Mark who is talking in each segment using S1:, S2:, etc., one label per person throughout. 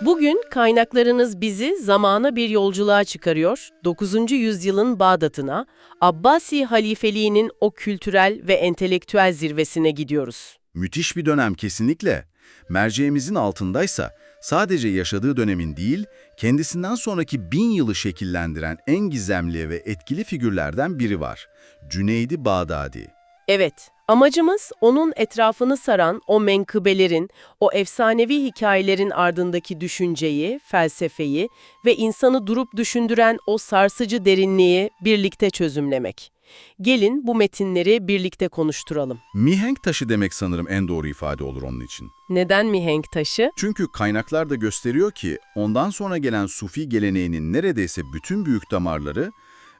S1: Bugün kaynaklarınız bizi zamana bir yolculuğa çıkarıyor. 9. yüzyılın Bağdat'ına, Abbasi halifeliğinin o kültürel ve entelektüel zirvesine gidiyoruz.
S2: Müthiş bir dönem kesinlikle. Merceğimizin altındaysa sadece yaşadığı dönemin değil, kendisinden sonraki bin yılı şekillendiren en gizemli ve etkili figürlerden biri var. Cüneydi Bağdadi.
S1: Evet, amacımız onun etrafını saran o menkıbelerin, o efsanevi hikayelerin ardındaki düşünceyi, felsefeyi ve insanı durup düşündüren o sarsıcı derinliği birlikte çözümlemek. Gelin bu metinleri birlikte konuşturalım.
S2: Mihenk taşı demek sanırım en doğru ifade olur onun için.
S1: Neden mihenk taşı?
S2: Çünkü kaynaklar da gösteriyor ki ondan sonra gelen Sufi geleneğinin neredeyse bütün büyük damarları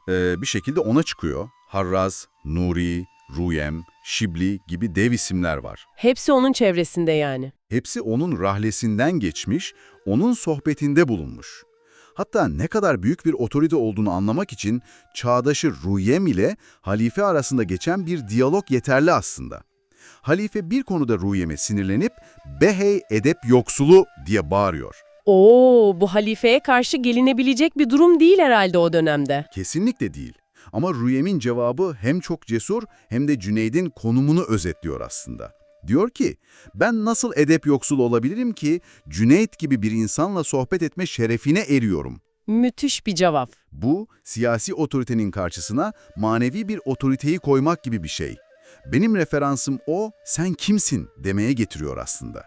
S2: e, bir şekilde ona çıkıyor. Harraz, Nuri, Ruyem, Şibli gibi dev isimler var.
S1: Hepsi onun çevresinde yani.
S2: Hepsi onun rahlesinden geçmiş, onun sohbetinde bulunmuş. Hatta ne kadar büyük bir otorite olduğunu anlamak için çağdaşı Ruyem ile halife arasında geçen bir diyalog yeterli aslında. Halife bir konuda Ruyem'e sinirlenip "Behey edep yoksulu" diye bağırıyor.
S1: Oo, bu halifeye karşı gelinebilecek bir durum değil herhalde o dönemde.
S2: Kesinlikle değil. Ama Rüyem'in cevabı hem çok cesur hem de Cüneyd'in konumunu özetliyor aslında. Diyor ki, ben nasıl edep yoksul olabilirim ki Cüneyt gibi bir insanla sohbet etme şerefine eriyorum.
S1: Müthiş bir cevap.
S2: Bu, siyasi otoritenin karşısına manevi bir otoriteyi koymak gibi bir şey. Benim referansım o, sen kimsin demeye getiriyor aslında.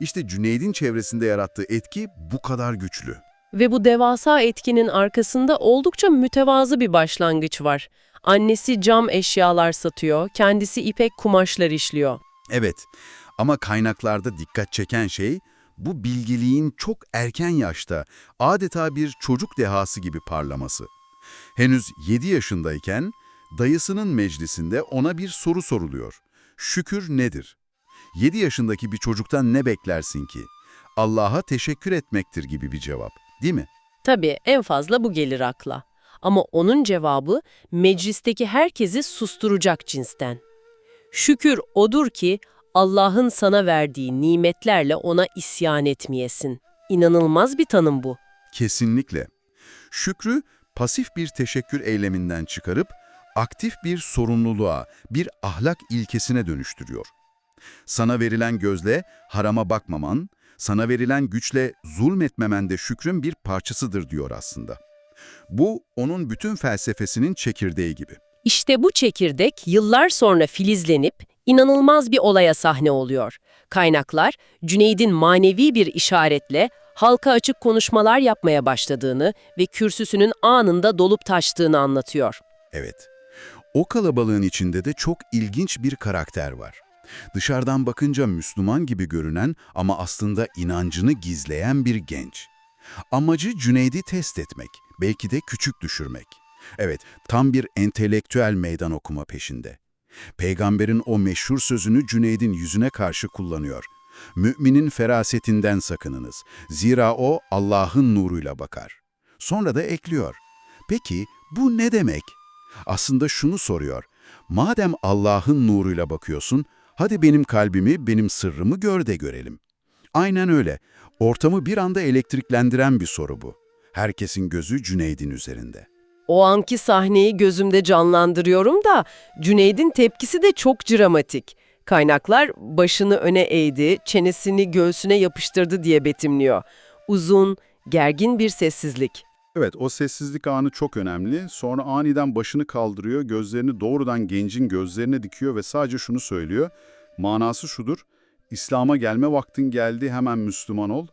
S2: İşte Cüneyd'in çevresinde yarattığı etki bu kadar güçlü.
S1: Ve bu devasa etkinin arkasında oldukça mütevazı bir başlangıç var. Annesi cam eşyalar satıyor, kendisi ipek kumaşlar işliyor.
S2: Evet ama kaynaklarda dikkat çeken şey bu bilgiliğin çok erken yaşta adeta bir çocuk dehası gibi parlaması. Henüz 7 yaşındayken dayısının meclisinde ona bir soru soruluyor. Şükür nedir? 7 yaşındaki bir çocuktan ne beklersin ki? Allah'a teşekkür etmektir gibi bir cevap, değil mi?
S1: Tabii en fazla bu gelir akla. Ama onun cevabı meclisteki herkesi susturacak cinsten. Şükür odur ki Allah'ın sana verdiği nimetlerle ona isyan etmeyesin. İnanılmaz bir tanım bu.
S2: Kesinlikle. Şükrü pasif bir teşekkür eyleminden çıkarıp aktif bir sorumluluğa, bir ahlak ilkesine dönüştürüyor. Sana verilen gözle harama bakmaman, sana verilen güçle zulmetmemen de şükrün bir parçasıdır diyor aslında. Bu onun bütün felsefesinin çekirdeği gibi.
S1: İşte bu çekirdek yıllar sonra filizlenip inanılmaz bir olaya sahne oluyor. Kaynaklar, Cüneyd'in manevi bir işaretle halka açık konuşmalar yapmaya başladığını ve kürsüsünün anında dolup taştığını anlatıyor.
S2: Evet, o kalabalığın içinde de çok ilginç bir karakter var. Dışarıdan bakınca Müslüman gibi görünen ama aslında inancını gizleyen bir genç. Amacı Cüneyd'i test etmek, belki de küçük düşürmek. Evet, tam bir entelektüel meydan okuma peşinde. Peygamberin o meşhur sözünü Cüneyd'in yüzüne karşı kullanıyor. Müminin ferasetinden sakınınız. Zira o Allah'ın nuruyla bakar. Sonra da ekliyor. Peki bu ne demek? Aslında şunu soruyor. Madem Allah'ın nuruyla bakıyorsun, hadi benim kalbimi, benim sırrımı gör de görelim. Aynen öyle. Ortamı bir anda elektriklendiren bir soru bu. Herkesin gözü Cüneyd'in üzerinde.
S1: O anki sahneyi gözümde canlandırıyorum da Cüneyd'in tepkisi de çok dramatik. Kaynaklar başını öne eğdi, çenesini göğsüne yapıştırdı diye betimliyor. Uzun, gergin bir sessizlik.
S3: Evet, o sessizlik anı çok önemli. Sonra aniden başını kaldırıyor, gözlerini doğrudan gencin gözlerine dikiyor ve sadece şunu söylüyor. Manası şudur, İslam'a gelme vaktin geldi, hemen Müslüman ol.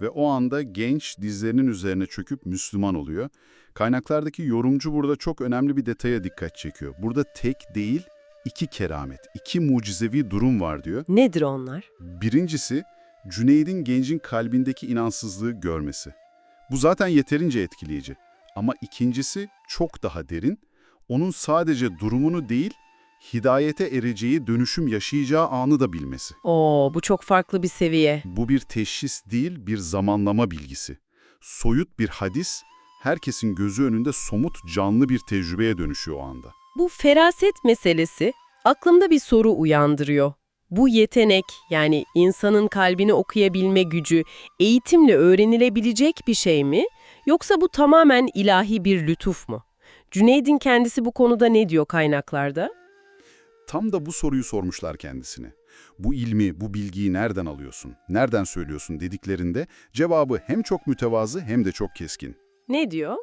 S3: Ve o anda genç dizlerinin üzerine çöküp Müslüman oluyor. Kaynaklardaki yorumcu burada çok önemli bir detaya dikkat çekiyor. Burada tek değil, iki keramet, iki mucizevi durum var diyor.
S1: Nedir onlar?
S3: Birincisi, Cüneyd'in gencin kalbindeki inansızlığı görmesi. Bu zaten yeterince etkileyici. Ama ikincisi çok daha derin. Onun sadece durumunu değil, hidayete ereceği, dönüşüm yaşayacağı anı da bilmesi.
S1: Oo, bu çok farklı bir seviye.
S3: Bu bir teşhis değil, bir zamanlama bilgisi. Soyut bir hadis, herkesin gözü önünde somut, canlı bir tecrübeye dönüşüyor o anda.
S1: Bu feraset meselesi aklımda bir soru uyandırıyor. Bu yetenek yani insanın kalbini okuyabilme gücü eğitimle öğrenilebilecek bir şey mi? Yoksa bu tamamen ilahi bir lütuf mu? Cüneyd'in kendisi bu konuda ne diyor kaynaklarda?
S2: Tam da bu soruyu sormuşlar kendisine. Bu ilmi, bu bilgiyi nereden alıyorsun, nereden söylüyorsun dediklerinde cevabı hem çok mütevazı hem de çok keskin.
S1: Ne diyor?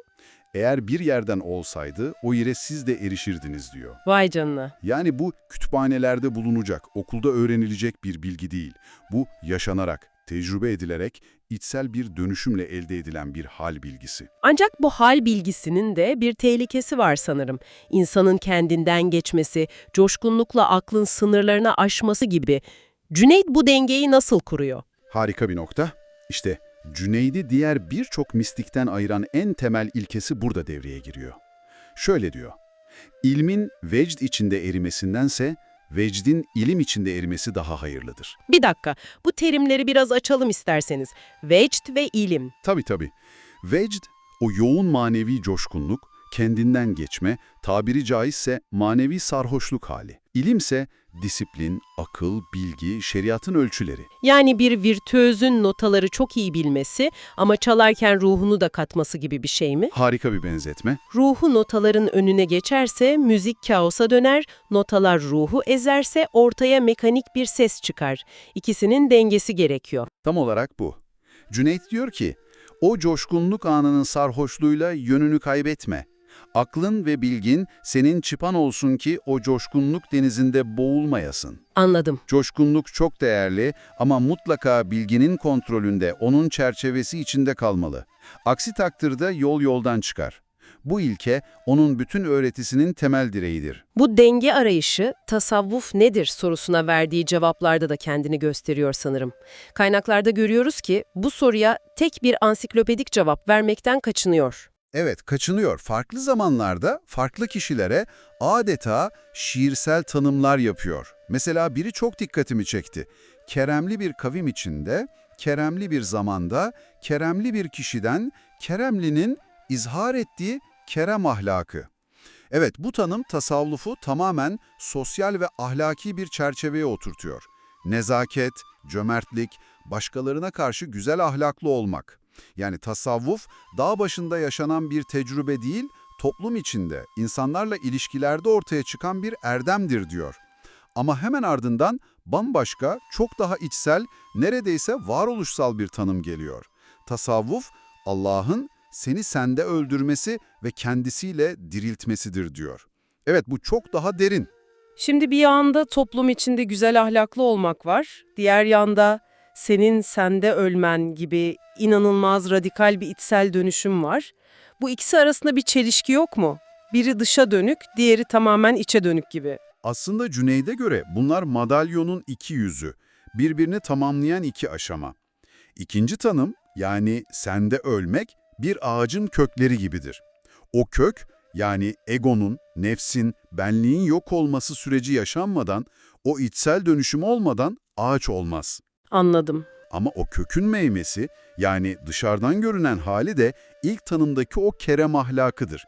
S2: Eğer bir yerden olsaydı o yere siz de erişirdiniz diyor.
S1: Vay canına.
S2: Yani bu kütüphanelerde bulunacak, okulda öğrenilecek bir bilgi değil. Bu yaşanarak, tecrübe edilerek, içsel bir dönüşümle elde edilen bir hal bilgisi.
S1: Ancak bu hal bilgisinin de bir tehlikesi var sanırım. İnsanın kendinden geçmesi, coşkunlukla aklın sınırlarını aşması gibi. Cüneyd bu dengeyi nasıl kuruyor?
S2: Harika bir nokta. İşte Cüneyd'i diğer birçok mistikten ayıran en temel ilkesi burada devreye giriyor. Şöyle diyor, ilmin vecd içinde erimesindense vecdin ilim içinde erimesi daha hayırlıdır.
S1: Bir dakika, bu terimleri biraz açalım isterseniz. Vecd ve ilim.
S2: Tabii tabii. Vecd, o yoğun manevi coşkunluk, kendinden geçme, tabiri caizse manevi sarhoşluk hali. İlimse disiplin, akıl, bilgi, şeriatın ölçüleri.
S1: Yani bir virtüözün notaları çok iyi bilmesi ama çalarken ruhunu da katması gibi bir şey mi?
S2: Harika bir benzetme.
S1: Ruhu notaların önüne geçerse müzik kaosa döner, notalar ruhu ezerse ortaya mekanik bir ses çıkar. İkisinin dengesi gerekiyor.
S2: Tam olarak bu. Cüneyt diyor ki, o coşkunluk anının sarhoşluğuyla yönünü kaybetme. Aklın ve bilgin senin çıpan olsun ki o coşkunluk denizinde boğulmayasın.
S1: Anladım.
S2: Coşkunluk çok değerli ama mutlaka bilginin kontrolünde, onun çerçevesi içinde kalmalı. Aksi takdirde yol yoldan çıkar. Bu ilke onun bütün öğretisinin temel direğidir.
S1: Bu denge arayışı tasavvuf nedir sorusuna verdiği cevaplarda da kendini gösteriyor sanırım. Kaynaklarda görüyoruz ki bu soruya tek bir ansiklopedik cevap vermekten kaçınıyor.
S2: Evet, kaçınıyor. Farklı zamanlarda farklı kişilere adeta şiirsel tanımlar yapıyor. Mesela biri çok dikkatimi çekti. Keremli bir kavim içinde, keremli bir zamanda, keremli bir kişiden, keremlinin izhar ettiği kerem ahlakı. Evet, bu tanım tasavvufu tamamen sosyal ve ahlaki bir çerçeveye oturtuyor. Nezaket, cömertlik, başkalarına karşı güzel ahlaklı olmak. Yani tasavvuf, dağ başında yaşanan bir tecrübe değil, toplum içinde, insanlarla ilişkilerde ortaya çıkan bir erdemdir diyor. Ama hemen ardından bambaşka, çok daha içsel, neredeyse varoluşsal bir tanım geliyor. Tasavvuf, Allah'ın seni sende öldürmesi ve kendisiyle diriltmesidir diyor. Evet bu çok daha derin.
S1: Şimdi bir yanda toplum içinde güzel ahlaklı olmak var, diğer yanda senin sende ölmen gibi inanılmaz radikal bir içsel dönüşüm var. Bu ikisi arasında bir çelişki yok mu? Biri dışa dönük, diğeri tamamen içe dönük gibi.
S2: Aslında Cüneyd'e göre bunlar madalyonun iki yüzü, birbirini tamamlayan iki aşama. İkinci tanım, yani sende ölmek, bir ağacın kökleri gibidir. O kök, yani egonun, nefsin, benliğin yok olması süreci yaşanmadan, o içsel dönüşüm olmadan ağaç olmaz.
S1: Anladım.
S2: Ama o kökün meyvesi, yani dışarıdan görünen hali de ilk tanımdaki o kerem ahlakıdır.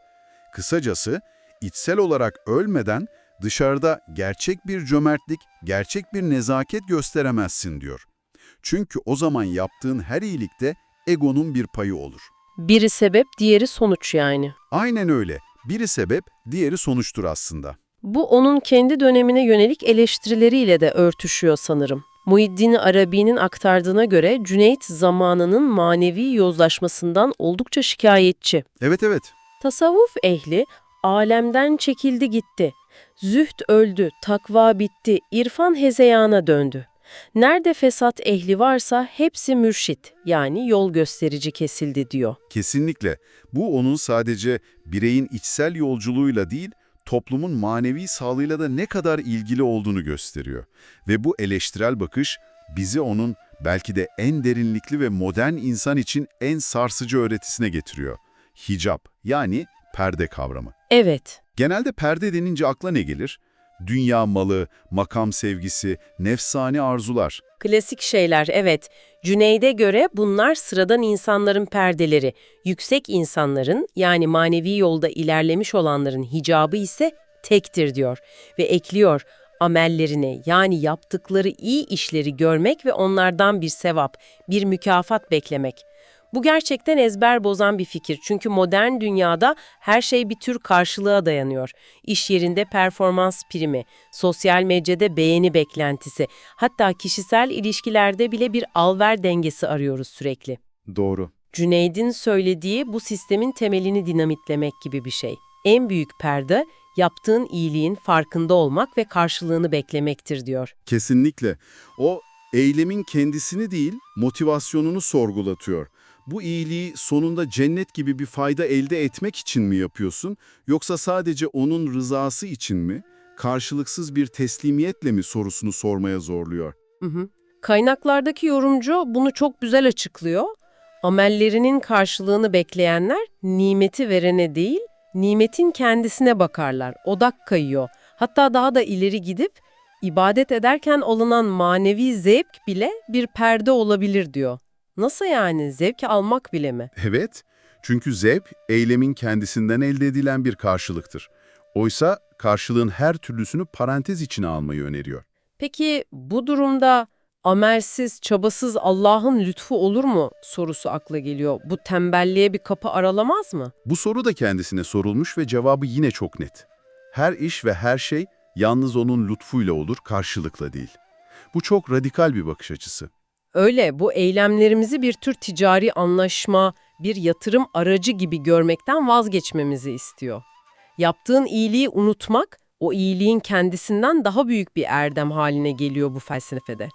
S2: Kısacası, içsel olarak ölmeden dışarıda gerçek bir cömertlik, gerçek bir nezaket gösteremezsin diyor. Çünkü o zaman yaptığın her iyilikte egonun bir payı olur.
S1: Biri sebep, diğeri sonuç yani.
S2: Aynen öyle. Biri sebep, diğeri sonuçtur aslında.
S1: Bu onun kendi dönemine yönelik eleştirileriyle de örtüşüyor sanırım. Muhiddin Arabi'nin aktardığına göre Cüneyt zamanının manevi yozlaşmasından oldukça şikayetçi.
S2: Evet evet.
S1: Tasavvuf ehli alemden çekildi gitti. Zühd öldü, takva bitti, irfan hezeyana döndü. Nerede fesat ehli varsa hepsi mürşit yani yol gösterici kesildi diyor.
S2: Kesinlikle. Bu onun sadece bireyin içsel yolculuğuyla değil, toplumun manevi sağlığıyla da ne kadar ilgili olduğunu gösteriyor. Ve bu eleştirel bakış bizi onun belki de en derinlikli ve modern insan için en sarsıcı öğretisine getiriyor. Hicap yani perde kavramı.
S1: Evet,
S2: Genelde perde denince akla ne gelir? Dünya malı, makam sevgisi, nefsani arzular.
S1: Klasik şeyler evet. Cüneyd'e göre bunlar sıradan insanların perdeleri. Yüksek insanların yani manevi yolda ilerlemiş olanların hicabı ise tektir diyor. Ve ekliyor amellerini yani yaptıkları iyi işleri görmek ve onlardan bir sevap, bir mükafat beklemek. Bu gerçekten ezber bozan bir fikir çünkü modern dünyada her şey bir tür karşılığa dayanıyor. İş yerinde performans primi, sosyal medyada beğeni beklentisi, hatta kişisel ilişkilerde bile bir alver dengesi arıyoruz sürekli.
S2: Doğru.
S1: Cüneyd'in söylediği bu sistemin temelini dinamitlemek gibi bir şey. En büyük perde yaptığın iyiliğin farkında olmak ve karşılığını beklemektir diyor.
S2: Kesinlikle. O eylemin kendisini değil, motivasyonunu sorgulatıyor. Bu iyiliği sonunda cennet gibi bir fayda elde etmek için mi yapıyorsun, yoksa sadece onun rızası için mi, karşılıksız bir teslimiyetle mi sorusunu sormaya zorluyor.
S1: Hı hı. Kaynaklardaki yorumcu bunu çok güzel açıklıyor. Amellerinin karşılığını bekleyenler nimeti verene değil, nimetin kendisine bakarlar. Odak kayıyor. Hatta daha da ileri gidip ibadet ederken alınan manevi zevk bile bir perde olabilir diyor. Nasıl yani? Zevk almak bile mi?
S2: Evet, çünkü zevk, eylemin kendisinden elde edilen bir karşılıktır. Oysa karşılığın her türlüsünü parantez içine almayı öneriyor.
S1: Peki bu durumda amelsiz, çabasız Allah'ın lütfu olur mu sorusu akla geliyor. Bu tembelliğe bir kapı aralamaz mı?
S2: Bu soru da kendisine sorulmuş ve cevabı yine çok net. Her iş ve her şey yalnız onun lütfuyla olur, karşılıkla değil. Bu çok radikal bir bakış açısı.
S1: Öyle, bu eylemlerimizi bir tür ticari anlaşma, bir yatırım aracı gibi görmekten vazgeçmemizi istiyor. Yaptığın iyiliği unutmak, o iyiliğin kendisinden daha büyük bir erdem haline geliyor bu felsefede.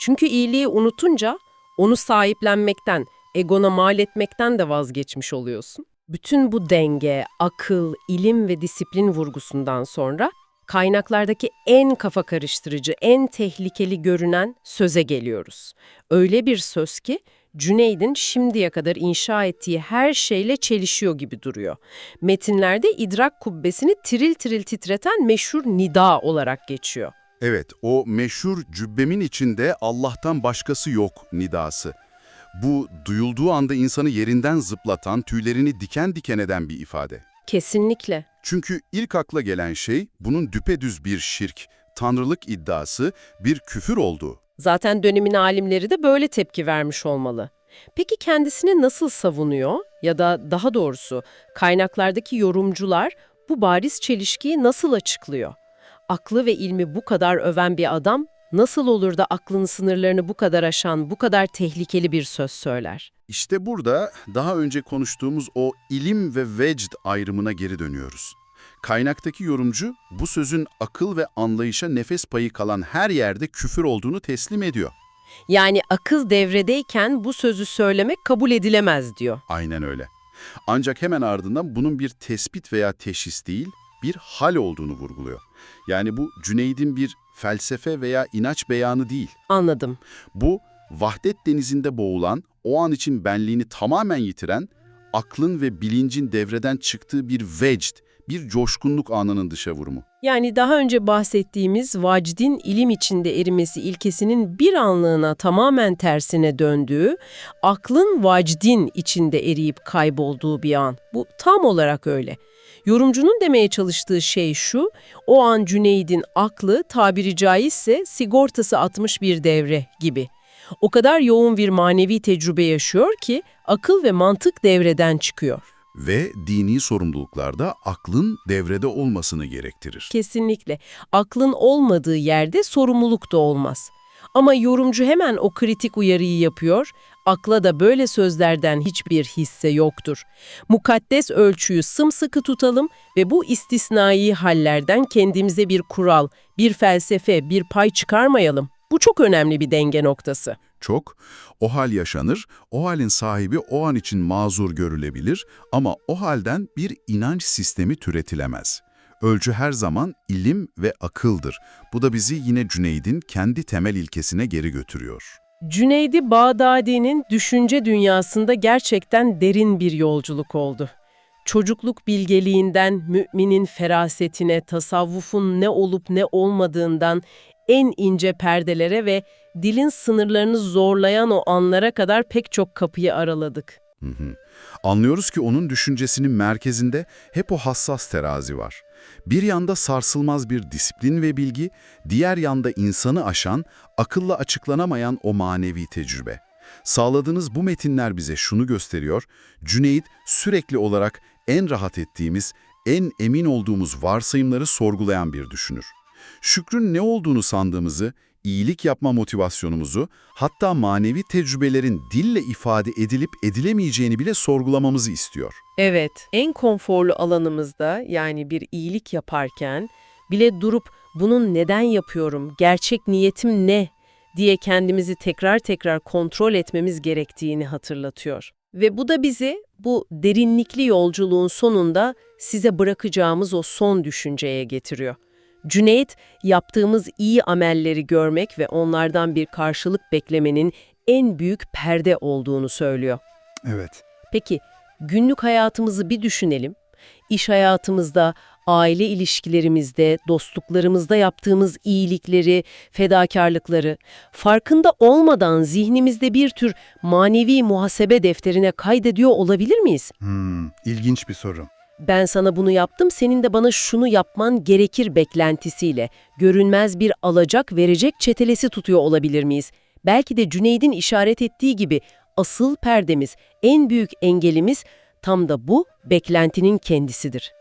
S1: Çünkü iyiliği unutunca onu sahiplenmekten, egona mal etmekten de vazgeçmiş oluyorsun. Bütün bu denge, akıl, ilim ve disiplin vurgusundan sonra kaynaklardaki en kafa karıştırıcı, en tehlikeli görünen söze geliyoruz. Öyle bir söz ki Cüneyd'in şimdiye kadar inşa ettiği her şeyle çelişiyor gibi duruyor. Metinlerde idrak kubbesini tiril tiril titreten meşhur nida olarak geçiyor.
S2: Evet, o meşhur cübbemin içinde Allah'tan başkası yok nidası. Bu duyulduğu anda insanı yerinden zıplatan, tüylerini diken diken eden bir ifade.
S1: Kesinlikle.
S2: Çünkü ilk akla gelen şey bunun düpedüz bir şirk, tanrılık iddiası, bir küfür olduğu.
S1: Zaten dönemin alimleri de böyle tepki vermiş olmalı. Peki kendisini nasıl savunuyor ya da daha doğrusu kaynaklardaki yorumcular bu bariz çelişkiyi nasıl açıklıyor? Aklı ve ilmi bu kadar öven bir adam nasıl olur da aklın sınırlarını bu kadar aşan, bu kadar tehlikeli bir söz söyler?
S2: İşte burada daha önce konuştuğumuz o ilim ve vecd ayrımına geri dönüyoruz. Kaynaktaki yorumcu bu sözün akıl ve anlayışa nefes payı kalan her yerde küfür olduğunu teslim ediyor.
S1: Yani akıl devredeyken bu sözü söylemek kabul edilemez diyor.
S2: Aynen öyle. Ancak hemen ardından bunun bir tespit veya teşhis değil, bir hal olduğunu vurguluyor. Yani bu Cüneyd'in bir felsefe veya inanç beyanı değil.
S1: Anladım.
S2: Bu, vahdet denizinde boğulan, o an için benliğini tamamen yitiren, aklın ve bilincin devreden çıktığı bir vecd, bir coşkunluk anının dışa vurumu.
S1: Yani daha önce bahsettiğimiz vacdin ilim içinde erimesi ilkesinin bir anlığına tamamen tersine döndüğü, aklın vacdin içinde eriyip kaybolduğu bir an. Bu tam olarak öyle. Yorumcunun demeye çalıştığı şey şu, o an Cüneyd'in aklı tabiri caizse sigortası atmış bir devre gibi. O kadar yoğun bir manevi tecrübe yaşıyor ki akıl ve mantık devreden çıkıyor.
S2: Ve dini sorumluluklarda aklın devrede olmasını gerektirir.
S1: Kesinlikle. Aklın olmadığı yerde sorumluluk da olmaz. Ama yorumcu hemen o kritik uyarıyı yapıyor. Akla da böyle sözlerden hiçbir hisse yoktur. Mukaddes ölçüyü sımsıkı tutalım ve bu istisnai hallerden kendimize bir kural, bir felsefe, bir pay çıkarmayalım. Bu çok önemli bir denge noktası.
S2: Çok, o hal yaşanır, o halin sahibi o an için mazur görülebilir ama o halden bir inanç sistemi türetilemez. Ölçü her zaman ilim ve akıldır. Bu da bizi yine Cüneyd'in kendi temel ilkesine geri götürüyor.
S1: Cüneydi Bağdadi'nin düşünce dünyasında gerçekten derin bir yolculuk oldu. Çocukluk bilgeliğinden müminin ferasetine, tasavvufun ne olup ne olmadığından en ince perdelere ve dilin sınırlarını zorlayan o anlara kadar pek çok kapıyı araladık.
S2: Hı hı. Anlıyoruz ki onun düşüncesinin merkezinde hep o hassas terazi var. Bir yanda sarsılmaz bir disiplin ve bilgi, diğer yanda insanı aşan, akılla açıklanamayan o manevi tecrübe. Sağladığınız bu metinler bize şunu gösteriyor, Cüneyt sürekli olarak en rahat ettiğimiz, en emin olduğumuz varsayımları sorgulayan bir düşünür. Şükrün ne olduğunu sandığımızı, iyilik yapma motivasyonumuzu, hatta manevi tecrübelerin dille ifade edilip edilemeyeceğini bile sorgulamamızı istiyor.
S1: Evet, en konforlu alanımızda yani bir iyilik yaparken bile durup bunun neden yapıyorum, gerçek niyetim ne diye kendimizi tekrar tekrar kontrol etmemiz gerektiğini hatırlatıyor. Ve bu da bizi bu derinlikli yolculuğun sonunda size bırakacağımız o son düşünceye getiriyor. Cüneyt, yaptığımız iyi amelleri görmek ve onlardan bir karşılık beklemenin en büyük perde olduğunu söylüyor.
S4: Evet.
S1: Peki günlük hayatımızı bir düşünelim. İş hayatımızda, aile ilişkilerimizde, dostluklarımızda yaptığımız iyilikleri, fedakarlıkları farkında olmadan zihnimizde bir tür manevi muhasebe defterine kaydediyor olabilir miyiz?
S4: Hmm, ilginç bir soru.
S1: Ben sana bunu yaptım, senin de bana şunu yapman gerekir beklentisiyle görünmez bir alacak verecek çetelesi tutuyor olabilir miyiz? Belki de Cüneyd'in işaret ettiği gibi asıl perdemiz, en büyük engelimiz tam da bu beklentinin kendisidir.